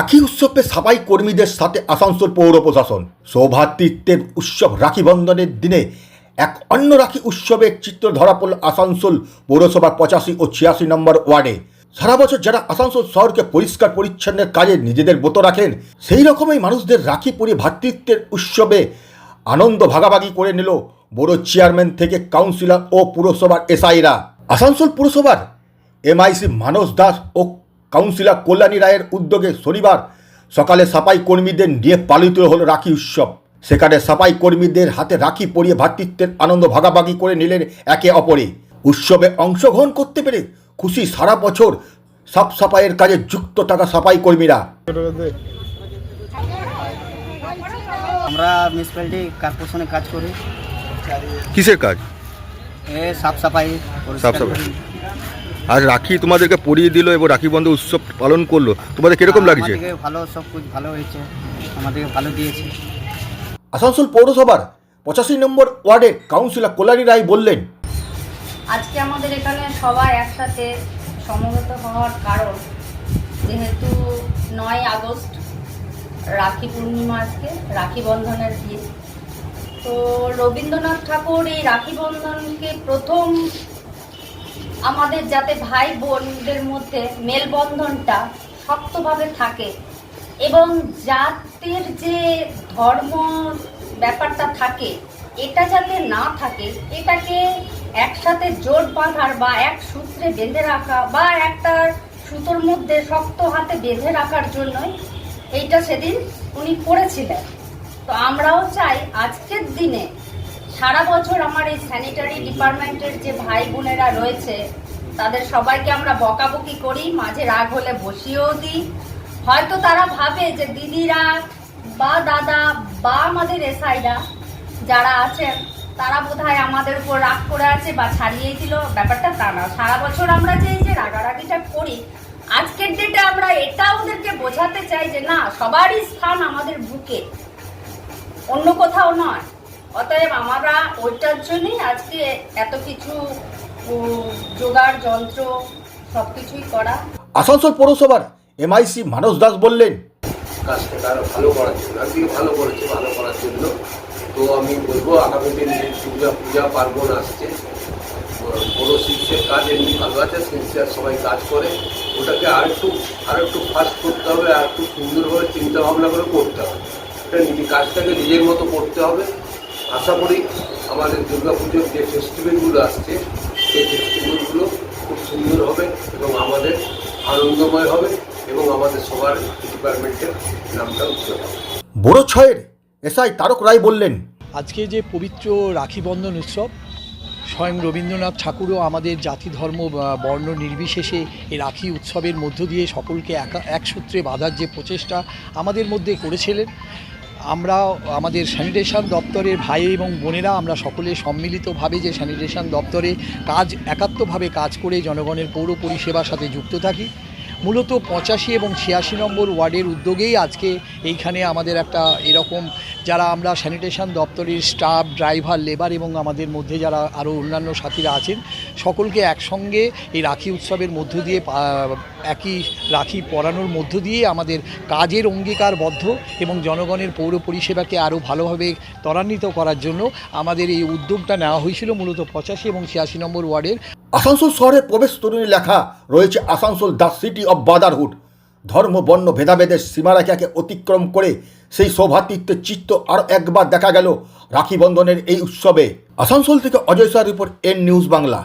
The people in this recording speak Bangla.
রাখি উৎসবে সাফাই কর্মীদের সাথে আসানসোল পৌর প্রশাসন। সৌভাতৃত্বের উৎসব রাখি বন্ধনের দিনে এক অন্য রাখি উৎসবের চিত্র ধরা পড়ল আসানসোল পৌরসভার পঁচাশি ও ছিয়াশি নম্বর ওয়ার্ডে। সারা বছর যারা আসানসোল শহরকে পরিষ্কার পরিচ্ছন্নের কাজে নিজেদের ব্রত রাখেন, সেই রকমই মানুষদের রাখি পরি ভ্রাতৃত্বের উৎসবে আনন্দ ভাগাভাগি করে নিল বড় চেয়ারম্যান থেকে কাউন্সিলর ও পুরসভার এসআইরা। আসানসোল পুরসভার এমআইসি মানস দাস ও কাউন্সিলর কল্যাণী রায়ের উদ্যোগে শনিবার সকালে সাফাই কর্মীদের নিয়ে পালিত হল রাখি উৎসব। সেখানে সাফাই কর্মীদের হাতে রাখি পরিয়ে ভ্রাতৃত্বের আনন্দ ভাগাভাগি করে নিলেন একে অপরে উৎসবে অংশগ্রহণ করতে পেরে খুশি সারা বছর সাফ সাফাইয়ের কাজে যুক্ত থাকা সাফাই কর্মীরা আমরা মিউনিসিপ্যালিটি কর্পোরেশনে কাজ করি। কিসের কাজ? এ সাফ সাফাই সাফ সাফাই। আর রাখি তোমাদেরকে পরিয়ে দিল এবং রাখি বন্ধ উৎসব পালন করল। তোমাদের কীরকম লাগছে? আমাদেরকে ভালো সব কিছু ভালো হয়েছে। আমাদেরকে ভালো দিয়েছে। আসানসোল পৌরসভার পঁচাশি নম্বর ওয়ার্ডের কাউন্সিলর কল্যাণী রায় বললেন আজকে আমাদের এখানে সবাই একসাথে সমবেত হওয়ার কারণ যেহেতু নয় আগস্ট রাখি পূর্ণিমা আজকে রাখি বন্ধনের দিন। তো রবীন্দ্রনাথ ঠাকুর এই রাখি বন্ধনকে প্রথম আমাদের যাতে ভাই বোনদের মধ্যে মেলবন্ধনটা শক্তভাবে থাকে এবং জাতের যে ধর্ম ব্যাপারটা থাকে, এটা যাতে না থাকে, এটাকে একসাথে জোট বাঁধার বা এক সূত্রে বেঁধে রাখা বা একটা সুতোর মধ্যে শক্ত হাতে বেঁধে রাখার জন্যই এইটা সেদিন উনি করেছিলেন। তো আমরাও চাই আজকের দিনে সারা বছর আমার এই স্যানিটারি ডিপার্টমেন্টের যে ভাই বোনেরা রয়েছে, তাদের সবাইকে আমরা বকাবকি করি, মাঝে রাগ হলে বসিয়েও দিই। হয়তো তারা ভাবে যে দিদিরা বা দাদা বা আমাদের এসআইরা যারা আছেন, তারা বোধহয় আমাদের উপর রাগ করে আছে বা ছাড়িয়ে দিল। ব্যাপারটা তা না। সারা বছর আমরা যে এই যে রাগারাগিটা করি, আজকের ডেটে আমরা এটা ওদেরকে বোঝাতে চাই যে না, সবারই স্থান আমাদের বুকে। অন্য কোথাও নয়। অতএব আমরা ওইটার জন্যই আজকে এত কিছু জোগাড় যন্ত্র সব কিছুই করা। আসানসোল পৌরসভার এমআইসি মানস দাস বললেন কাজটাকে আরও ভালো করার জন্য একদিকে ভালো করেছে ভালো করার জন্য। তো আমি বলব আগামী দিন যে পূজা পূজা পার্বণ আসছে বড় শিল্পের কাজ এমনি ভালো আছে সিনসিয়ার সবাই কাজ করে। ওটাকে আর একটু আর একটু ফাস্ট করতে হবে আর একটু সুন্দরভাবে চিন্তা ভাবনা করে করতে হবে। এটা নিজে কাজটাকে নিজের মতো করতে হবে। আশা করি আমাদের দুর্গাপুজোর যে ফেস্টিভ্যালগুলো আসছে সেই ফেস্টিভ্যালগুলো খুব সুন্দর হবে এবং আমাদের আনন্দময় হবে এবং আমাদের সবার ডিপার্টমেন্টের নামটা উজ্জ্বল হবে। বড় ছয়ের এসআই তারক রায় বললেন আজকে যে পবিত্র রাখি বন্ধন উৎসব স্বয়ং রবীন্দ্রনাথ ঠাকুরও আমাদের জাতি ধর্ম বা বর্ণ নির্বিশেষে এই রাখি উৎসবের মধ্য দিয়ে সকলকে একা এক সূত্রে বাঁধার যে প্রচেষ্টা আমাদের মধ্যে করেছিলেন। আমরা, আমাদের স্যানিটেশন দপ্তরের ভাই এবং বোনেরা, আমরা সকলে সম্মিলিতভাবে যে স্যানিটেশন দপ্তরে কাজ, একাত্মভাবে কাজ করে জনগণের পৌর পরিষেবার সাথে যুক্ত থাকি। মূলত পঁচাশি এবং ছিয়াশি নম্বর ওয়ার্ডের উদ্যোগেই আজকে এইখানে আমাদের একটা এরকম যারা আমরা স্যানিটেশন দপ্তরের স্টাফ ড্রাইভার লেবার এবং আমাদের মধ্যে যারা আরও অন্যান্য সাথীরা আছেন, সকলকে একসঙ্গে এই রাখি উৎসবের মধ্য দিয়ে একই রাখি পরানোর মধ্য দিয়ে আমাদের কাজের অঙ্গীকারবদ্ধ এবং জনগণের পৌর পরিষেবাকে আরও ভালোভাবে ত্বরান্বিত করার জন্য আমাদের এই উদ্যোগটা নেওয়া হয়েছিল মূলত পঁচাশি এবং ছিয়াশি নম্বর ওয়ার্ডের। আসানসোল শহরের প্রবেশ তরুণী লেখা রয়েছে Asansol the city of brotherhood ধর্ম, বর্ণ, ভেদাভেদের সীমারেখাকে অতিক্রম করে সেই সৌভাতৃত্বের চিত্ত আরও একবার দেখা গেল রাখি বন্ধনের এই উৎসবে। আসানসোল থেকে Ajay Sar report N news Bangla.